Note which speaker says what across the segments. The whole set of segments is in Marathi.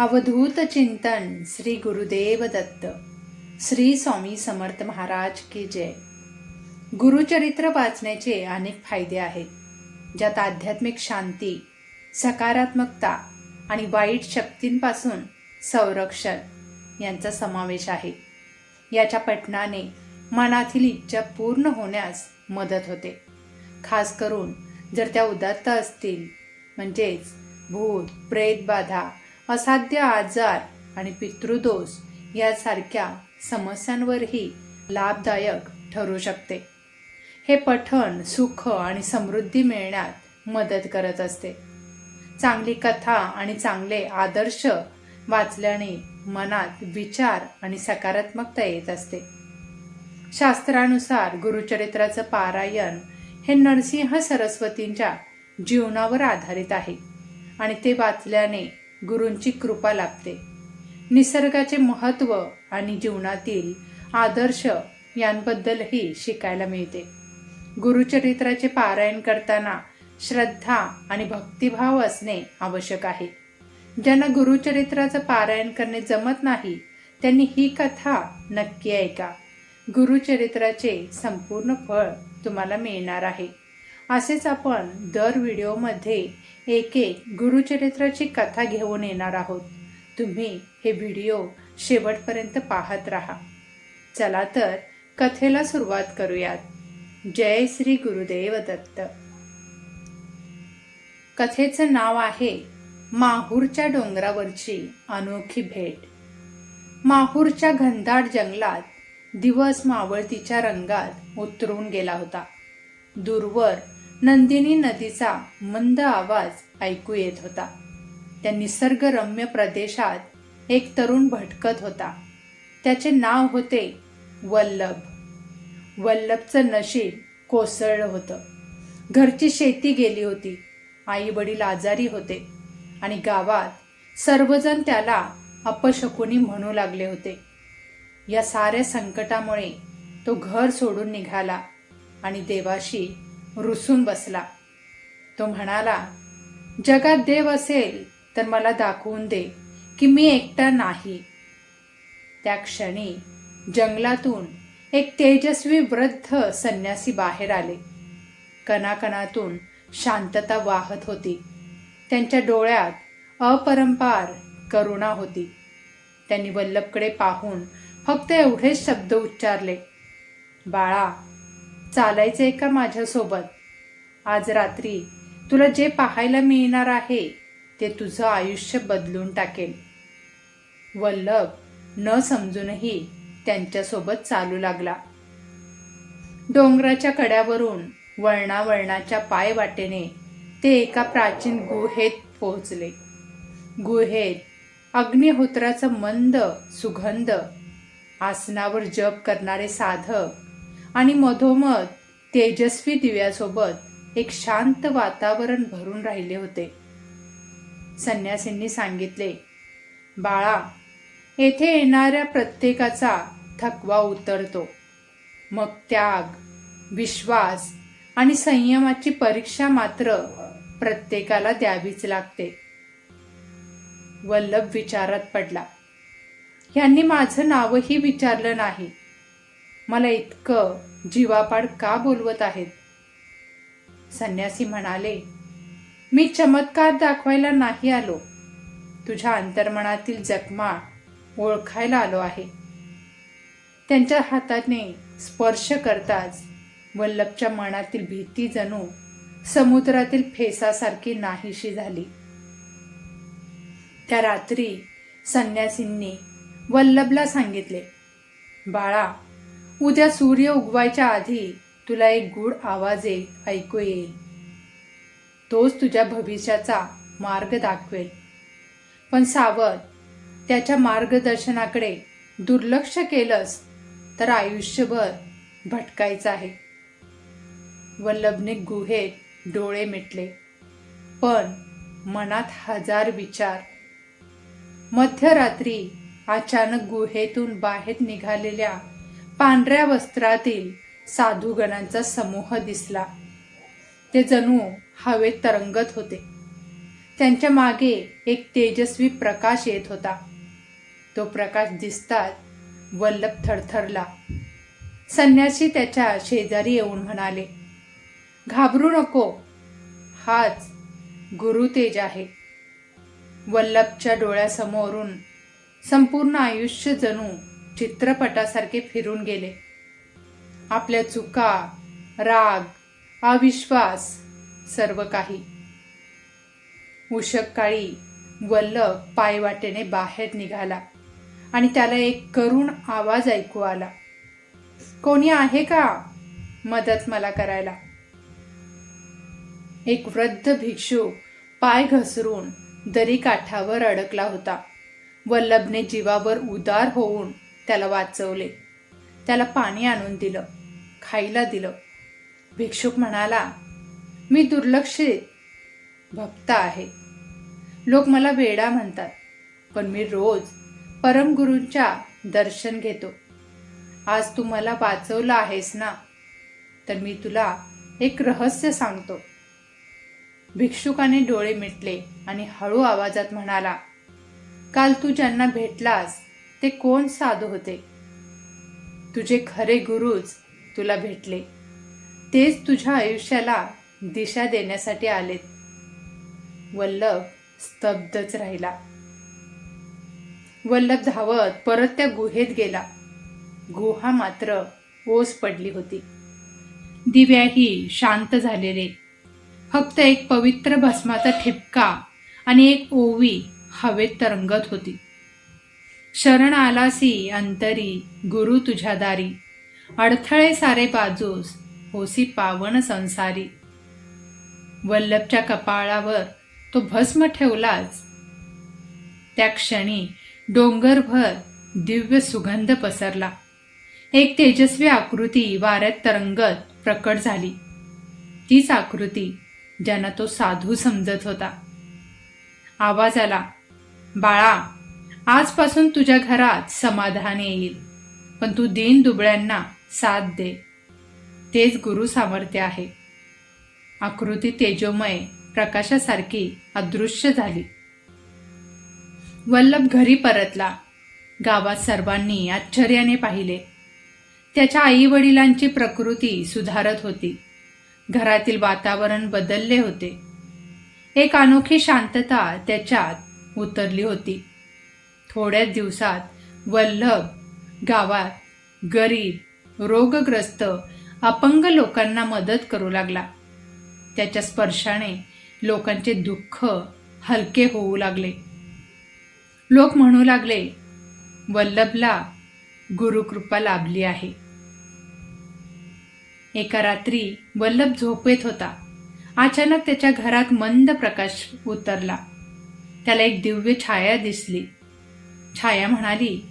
Speaker 1: अवधूत चिंतन श्री गुरुदेव दत्त श्री स्वामी समर्थ महाराज की जय. गुरुचरित्र वाचण्याचे अनेक फायदे आहेत ज्यात आध्यात्मिक शांती सकारात्मकता आणि वाईट शक्तींपासून संरक्षण यांचा समावेश आहे. याच्या पठणाने मनातील इच्छा पूर्ण होण्यास मदत होते. खास करून जर त्या उदात्त असतील म्हणजेच भूत प्रेतबाधा असाध्य आजार आणि पितृदोष यासारख्या समस्यांवरही लाभदायक ठरू शकते. हे पठण सुख आणि समृद्धी मिळण्यात मदत करत असते. चांगली कथा आणि चांगले आदर्श वाचल्याने मनात विचार आणि सकारात्मकता येत असते. शास्त्रानुसार गुरुचरित्राचं पारायण हे नरसिंह सरस्वतींच्या जीवनावर आधारित आहे आणि ते वाचल्याने गुरूंची कृपा लाभते. निसर्गाचे महत्त्व आणि जीवनातील आदर्श यांबद्दलही शिकायला मिळते. गुरुचरित्राचे पारायण करताना श्रद्धा आणि भक्तिभाव असणे आवश्यक आहे. ज्यांना गुरुचरित्राचं पारायण करणे जमत नाही त्यांनी ही कथा नक्की ऐका. गुरुचरित्राचे संपूर्ण फळ तुम्हाला मिळणार आहे. असेच आपण दर व्हिडिओमध्ये एक एक गुरुचरित्राची कथा घेऊन येणार आहोत. तुम्ही हे व्हिडिओ शेवटपर्यंत पाहत राहा. चला तर कथेला सुरुवात करूयात. जय श्री गुरुदेव दत्त. कथेचं नाव आहे माहूरच्या डोंगरावरची अनोखी भेट. माहूरच्या घनदाट जंगलात दिवस मावळतीच्या रंगात उतरून गेला होता. दूरवर नंदिनी नदीचा मंद आवाज ऐकू येत होता. त्या निसर्गरम्य प्रदेशात एक तरुण भटकत होता. त्याचे नाव होते वल्लभ. वल्लभचं नशीब कोसळलं होतं. घरची शेती गेली होती. आई वडील आजारी होते. आणि गावात सर्वजण त्याला अपशकुनी म्हणू लागले होते. या साऱ्या संकटामुळे तो घर सोडून निघाला आणि देवाशी रुसून बसला. तो म्हणाला जगात देव असेल तर मला दाखवून दे की मी एकटा नाही. त्या क्षणी जंगलातून एक तेजस्वी वृद्ध संन्यासी बाहेर आले. कणाकणातून शांतता वाहत होती. त्यांच्या डोळ्यात अपरंपार करुणा होती. त्यांनी वल्लभकडे पाहून फक्त एवढेच शब्द उच्चारले बाळा चालायचंय का माझ्यासोबत? आज रात्री तुला जे पाहायला मिळणार आहे ते तुझं आयुष्य बदलून टाकेल वल्लभ न समजूनही त्यांच्यासोबत चालू लागला. डोंगराच्या कड्यावरून वळणावळणाच्या पाय वाटेने ते एका प्राचीन गुहेत पोहोचले. गुहेत अग्निहोत्राचा मंद सुगंध आसनावर जप करणारे साधक आणि मधोमध तेजस्वी दिव्यासोबत एक शांत वातावरण भरून राहिले होते. संन्यासींनी सांगितले बाळा येथे येणाऱ्या प्रत्येकाचा थकवा उतरतो. मग त्याग विश्वास आणि संयमाची परीक्षा मात्र प्रत्येकाला द्यावीच लागते. वल्लभ विचारात पडला ह्यांनी माझं नावही विचारलं नाही. मला इतकं जीवापाड का बोलवत आहेत? संन्यासी म्हणाले मी चमत्कार दाखवायला नाही आलो. तुझ्या अंतर्मनातील जखमा ओळखायला आलो आहे. त्यांच्या हाताने स्पर्श करताच वल्लभच्या मनातील भीती जणू समुद्रातील फेसासारखी नाहीशी झाली. त्या रात्री संन्यासींनी वल्लभला सांगितले बाळा उद्या सूर्य उगवायच्या आधी तुला एक गुड आवाज ऐकू येईल. तोच तुझ्या भविष्याचा मार्ग दाखवेल. पण सावध त्याच्या मार्गदर्शनाकडे दुर्लक्ष केलंस तर आयुष्यभर भटकायचं आहे. वल्लभने गुहेत डोळे मिटले पण मनात हजार विचार. मध्यरात्री अचानक गुहेतून बाहेर निघालेल्या पांढऱ्या वस्त्रातील साधूगणांचा समूह दिसला. ते जणू हवेत तरंगत होते. त्यांच्या मागे एक तेजस्वी प्रकाश येत होता. तो प्रकाश दिसताच वल्लभ थरथरला. संन्यासी त्याच्या शेजारी येऊन म्हणाले घाबरू नको. हाच गुरु तेज आहे. वल्लभच्या डोळ्यासमोरून संपूर्ण आयुष्य जणू चित्रपटासारखे फिरून गेले. आपल्या चुका राग अविश्वास सर्व काही. उषककाळी वल्लभ पायवाटेने बाहेर निघाला आणि त्याला एक करुण आवाज ऐकू आला. कोणी आहे का? मदत मला करायला. एक वृद्ध भिक्षू पाय घसरून दरी काठावर अडकला होता. वल्लभने जीवावर उदार होऊन त्याला वाचवले. त्याला पाणी आणून दिलं खायला दिलं. भिक्षुक म्हणाला मी दुर्लक्षित भक्त आहे. लोक मला वेडा म्हणतात पण मी रोज परमगुरूंच्या दर्शन घेतो. आज तू मला वाचवलं आहेस ना तर मी तुला एक रहस्य सांगतो. भिक्षुकाने डोळे मिटले आणि हळू आवाजात म्हणाला काल तू ज्यांना भेटलास ते कोण साधू होते? तुझे खरे गुरुच तुला भेटले. तेच तुझ्या आयुष्याला दिशा देण्यासाठी आलेत. वल्लभ स्तब्धच राहिला. वल्लभ धावत परत त्या गुहेत गेला. गुहा मात्र ओस पडली होती. दिव्याही शांत झालेले. फक्त एक पवित्र भस्माचा ठिपका आणि एक ओवी हवेत तरंगत होती. शरण आलासी अंतरी गुरु तुझ्या दारी. अडथळे सारे बाजूस होसी पावन संसारी. वल्लभच्या कपाळावर तो भस्म ठेवलाच. त्या क्षणी डोंगरभर दिव्य सुगंध पसरला. एक तेजस्वी आकृती वाऱ्यात तरंगत प्रकट झाली. तीच आकृती ज्यांना तो साधू समजत होता. आवाज आला बाळा आजपासून तुझ्या घरात समाधान येईल. पण तू दीन दुबळ्यांना साथ दे. तेच गुरु सामर्थ्य आहे. आकृती तेजोमय प्रकाशासारखी अदृश्य झाली. वल्लभ घरी परतला. गावात सर्वांनी आश्चर्याने पाहिले. त्याच्या आई वडिलांची प्रकृती सुधारत होती. घरातील वातावरण बदलले होते. एक अनोखी शांतता त्याच्यात उतरली होती. थोड्याच दिवसात वल्लभ गावात गरीब रोगग्रस्त अपंग लोकांना मदत करू लागला. त्याच्या स्पर्शाने लोकांचे दुःख हलके होऊ लागले. लोक म्हणू लागले वल्लभला गुरुकृपा लाभली आहे. एका रात्री वल्लभ झोपेत होता. अचानक त्याच्या घरात मंद प्रकाश उतरला. त्याला एक दिव्य छाया दिसली. छाया म्हणाली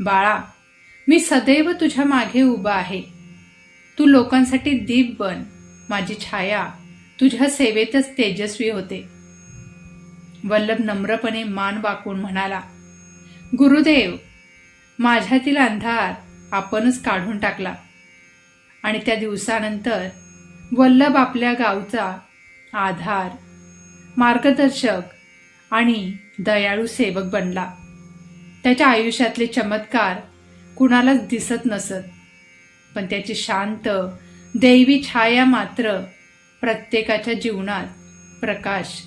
Speaker 1: बाळा मी सदैव तुझ्या मागे उभा आहे. तू लोकांसाठी दीप बन माझी छाया. तुझ्या सेवेतच तेजस्वी होते. वल्लभ नम्रपणे मान वाकून म्हणाला गुरुदेव माझ्यातील अंधार आपणच काढून टाकला. आणि त्या दिवसानंतर वल्लभ आपल्या गावचा आधार मार्गदर्शक आणि दयाळू सेवक बनला. त्याच्या आयुष्यातले चमत्कार कुणालाच दिसत नसत. पण त्याची शांत दैवी छाया मात्र प्रत्येकाच्या जीवनात प्रकाश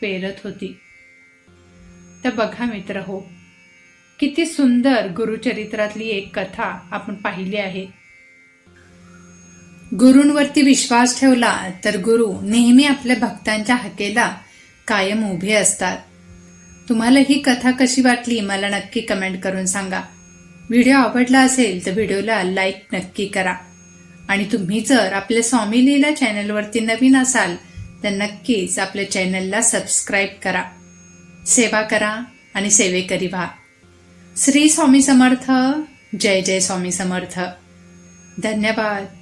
Speaker 1: पेरत होती. तर बघा मित्र हो किती सुंदर गुरुचरित्रातली एक कथा आपण पाहिली आहे. गुरूंवरती विश्वास ठेवला तर गुरु नेहमी आपल्या भक्तांच्या हकेला कायम उभे असतात. तुम्हाला ही कथा कशी वाटली मला नक्की कमेंट करून सांगा. व्हिडिओ आवडला असेल तर व्हिडिओला लाईक नक्की करा. आणि तुम्ही जर आपल्या स्वामी लीला चॅनलवरती नवीन असाल तर नक्कीच आपल्या चॅनलला सबस्क्राईब करा. सेवा करा आणि सेवेकरी व्हा. श्री स्वामी समर्थ जय जय स्वामी समर्थ. धन्यवाद.